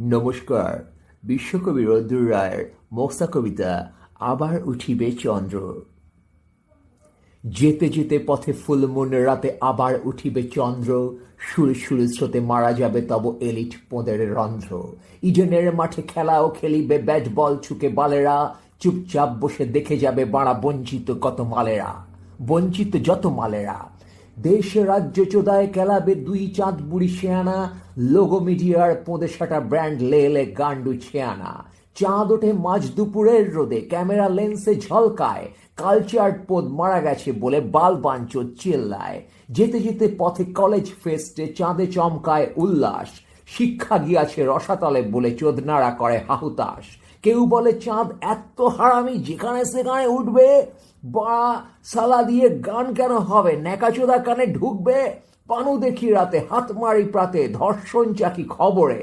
নমস্কার। বিশ্বকবি রদ্দুর রায়ের মোক্সা কবিতা আবার উঠিবে চন্দ্র। যেতে যেতে পথে ফুলমুন রাতে আবার উঠিবে চন্দ্র। সুর সুর স্রোতে মারা যাবে তব এলিট পোঁদের রন্ধ্র। ইডেনের মাঠে খেলাও খেলিবে ব্যাট বল ছুকে বালেরা। চুপচাপ বসে দেখে যাবে বাড়া বঞ্চিত কত মালেরা। বঞ্চিত যত মালেরা। দেশ রাজ্য চোদায় কেলাবে দুই চাঁদ বুড়ি শেয়ানা লোগো মিডিয়ার পোঁদে সাটা ব্র্যান্ড লেলে গান্ডু ছেয়ানা চাঁদ ওঠে মাঝ দুপুরের রোদে, ক্যামেরা লেন্সে ঝলকায়, কালচার পোদ মারা গেছে বলে বাল বাঞ্চ চিল্লায়। যেতে যেতে পথে কলেজ ফেস্টে চাঁদে চমকায় উল্লাস শিক্ষা গিয়াছে রসাতলে বলে চোদনারা করে হাহুতাস কেউ বলে, চাঁদ এত হারামি, যেখানে সেখানে উঠবে, বা সালা দিয়ে গান কেন হবে? ন্যাকাচোদা কানে ঢুকবে? পানু দেখি রাতে হাত মারি প্রাতে ধর্ষণ চাকি খবরে।